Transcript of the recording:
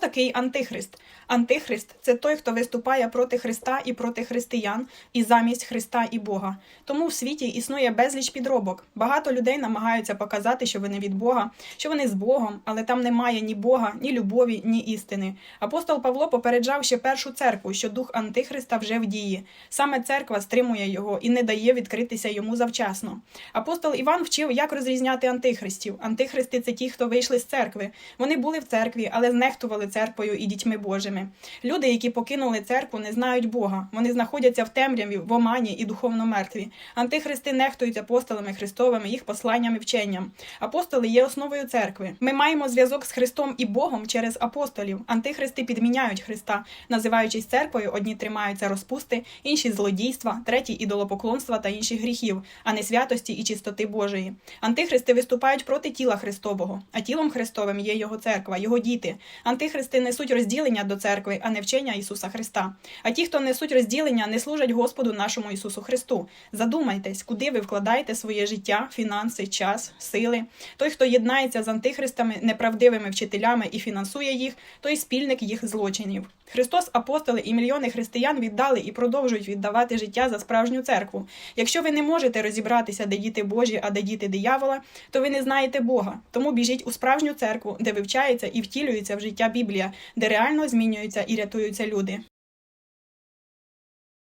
такий антихрист? Антихрист це той, хто виступає проти Христа і проти християн, і замість Христа і Бога. Тому в світі існує безліч підробок. Багато людей намагаються показати, що вони від Бога, що вони з Богом, але там немає ні Бога, ні любові, ні істини. Апостол Павло попереджав ще першу церкву, що дух Антихриста вже в дії. Саме церква стримує його і не дає відкритися йому завчасно. Апостол Іван вчив, як розрізняти антихристів. Антихристи це ті, хто вийшли з церкви. Вони були в церкві, але знехтували церквою і дітьми Божими. Люди, які покинули церкву, не знають Бога. Вони знаходяться в темряві, в омані і духовно мертві. Антихристи нехтують апостолами Христовими, їх посланням і вченням. Апостоли є основою церкви. Ми маємо зв'язок з Христом і Богом через апостолів. Антихристи підміняють Христа, називаючись церквою, одні тримаються розпусти, інші злодійства, треті ідолопоклонства та інших гріхів, а не святості і чистоти Божої. Антихристи виступають проти тіла Христового, а тілом Христовим є його церква, його діти. Антихристи несуть розділення до церкви, а не вчення Ісуса Христа. А ті, хто несуть розділення, не служать Господу нашому Ісусу Христу. Задумайтесь, куди ви вкладаєте своє життя, фінанси, час, сили. Той, хто єднається з антихристами, неправдивими вчителями і фінансує їх, той спільник їх злочинів. Христос, апостоли і мільйони християн віддали і продовжують віддавати життя за справжню церкву. Якщо ви не можете розібратися, де діти Божі, а де діти диявола, то ви не знаєте Бога. Тому біжіть у справжню церкву, де вивчається і втілюється в життя Біблія, де реально змінюються і рятуються люди.